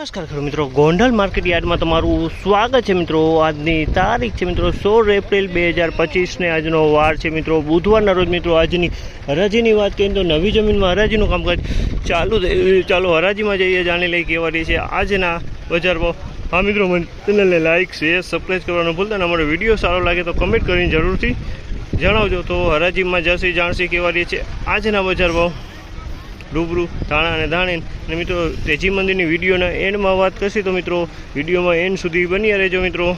નમસ્કાર ખેડૂત મિત્રો. ગોંડલ માર્કેટ યાર્ડમાં તમારું સ્વાગત છે મિત્રો. આજની તારીખ છે મિત્રો સોળ એપ્રિલ બે હજાર પચીસને આજનો વાર છે મિત્રો. બુધવારના રોજ મિત્રો આજની હરાજીની વાત કરીએ તો નવી જમીનમાં હરાજીનું કામકાજ ચાલુ થઈ ચાલો હરાજીમાં જઈએ, જાણી લઈએ કેવા રહી છે આજના બજાર ભાવ. હા મિત્રો ચેનલને લાઇક શેર સબસ્ક્રાઈબ કરવાનું ભૂલતા અને અમારો વીડિયો સારો લાગે તો કમેન્ટ કરીને જરૂરથી જણાવજો. તો હરાજીમાં જશે, જાણશે કેવા રહી છે આજના બજાર ભાવ. રૂબરૂ થાણા અને ધાણી અને મિત્રો તેજી મંદિરની વિડીયોના એન્ડમાં વાત કરશે તો મિત્રો વિડીયોમાં એન્ડ સુધી બની રહેજો મિત્રો.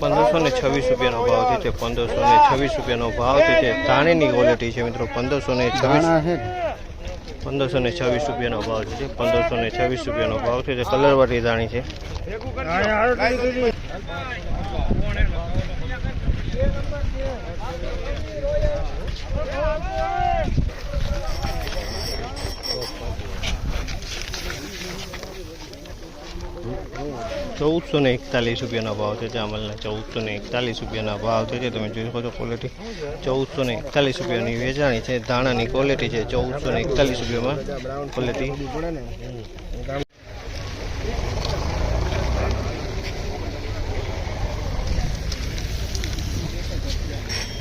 પંદરસો ને છવ્વીસ રૂપિયાનો ભાવ છે તે પંદરસો ને છવ્વીસ રૂપિયાનો ભાવ છે તે ધાણીની ક્વોલિટી છે મિત્રો પંદરસો ને છવ્વીસ. પંદરસો ને છવ્વીસ રૂપિયાનો ભાવ છે પંદરસો ને છવ્વીસ રૂપિયાનો ભાવ છે જે કલરવાળી દાણી છે. ચૌદસો ને એકતાલીસ રૂપિયાનો ભાવ છે ચામલના ચૌદસો ને એકતાલીસ રૂપિયાના ભાવ છે. જે તમે જોઈ શકો છો ક્વોલિટી ચૌદસો ને એકતાલીસ રૂપિયાની વેચાણી છે. ધાણાની ક્વોલિટી છે. ચૌદસો ને એકતાલીસ રૂપિયામાં ક્વોલિટી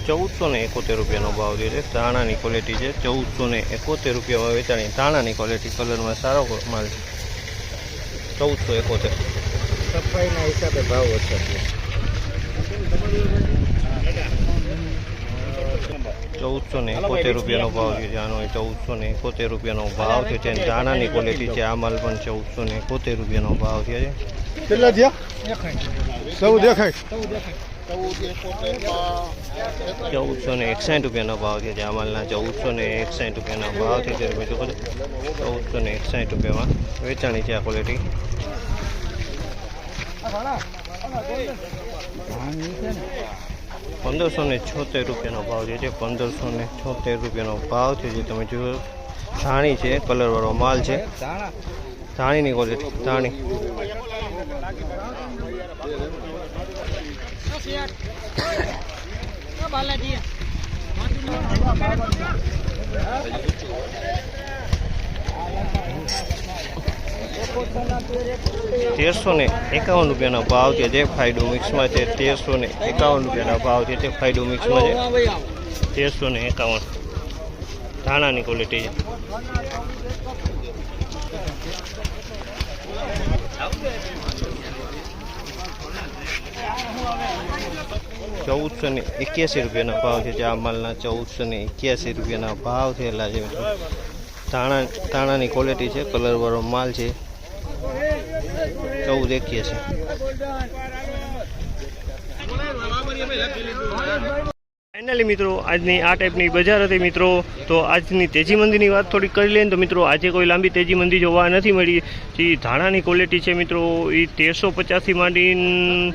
ચૌદસો ને એકોતેર રૂપિયાનો ભાવ છે. ધાણાની ક્વોલિટી છે. ચૌદસો ને એકોતેર રૂપિયામાં વેચાણી. ધાણાની ક્વોલિટી કલરમાં સારો માલ છે. ચૌદસો એકોતેર સફાઈના હિસાબે ભાવ ઓછો છે. ચૌદસો ને એકોતેર રૂપિયાનો ભાવ છે. આનો એ ચૌદસો ને એકોતેર રૂપિયાનો ભાવ છે. જે ધાણાની ક્વોલિટી છે આ માલ પણ ચૌદસો ને એકોતેર રૂપિયાનો ભાવ છે. કેટલા થયા? સૌ દેખાય. ચૌદસો ને એકસાઠ રૂપિયાનો ભાવ છે. જે આ માલના ચૌદસો ને એકસાઠ રૂપિયાના ભાવ છે. જે તમે જોવો ચૌદસો ને એકસાઠ રૂપિયામાં વેચાણી છે આ ક્વોલિટી પંદરસો ને છોતેર રૂપિયાનો ભાવ જે છે. પંદરસો ને છોતેર રૂપિયાનો ભાવ છે. જે તમે જુઓ ધાણી છે, કલરવાળો માલ છે. ધાણીની ક્વોલિટી ધાણી. તેરસો ને એકાવન રૂપિયાના ભાવ છે. જે ફાયદો મિક્સમાં છે, તેરસો ને એકાવન રૂપિયાના ભાવ છે. તે ફાયદો મિક્સમાં છે, તેરસો ને એકાવન. ધાણાની ક્વોલિટી છે. ચૌદસો ને એક્યાસી રૂપિયાના ભાવ છે જે આ માલના ચૌદસો ને એક્યાસી રૂપિયાના ભાવ થયેલા છે મિત્રો. તાણા તાણાની ક્વોલિટી છે કલરવાળો માલ છે. ચૌદ એક્યાસી. ફાઇનલી મિત્રો, આજની આ ટાઈપની બજાર હતી, મિત્રો. તો આજની તેજી મંદીની વાત થોડીક કરી લઈએ તો, મિત્રો, આજે કોઈ લાંબી તેજી મંદી જોવા નથી મળી. જે ધાણાની ક્વોલિટી છે, મિત્રો, એ તેરસો પચાસથી માંડીને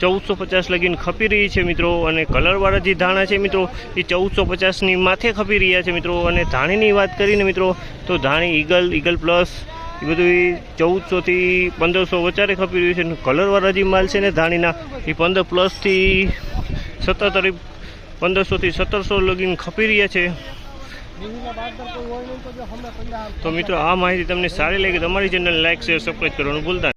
ચૌદસો પચાસ લગીને ખપી રહી છે, મિત્રો. અને કલરવાળા જે ધાણા છે, મિત્રો, એ ચૌદસો પચાસની માથે ખપી રહ્યા છે, મિત્રો. અને ધાણીની વાત કરીને, મિત્રો, તો ધાણી ઈગલ ઈગલ પ્લસ એ બધું ચૌદસોથી પંદરસો વચારે ખપી રહ્યું છે. કલરવાળા જે માલ છે ને ધાણીના, એ પંદર પ્લસથી સત્તર પંદરસોથી સત્તરસો લગીન ખપી રહ્યા છે તો મિત્રો, આ માહિતી તમને સારી લાગી તમારી ચેનલ લાઈક શેર સબસ્ક્રાઈબ કરવાનું ભૂલતા.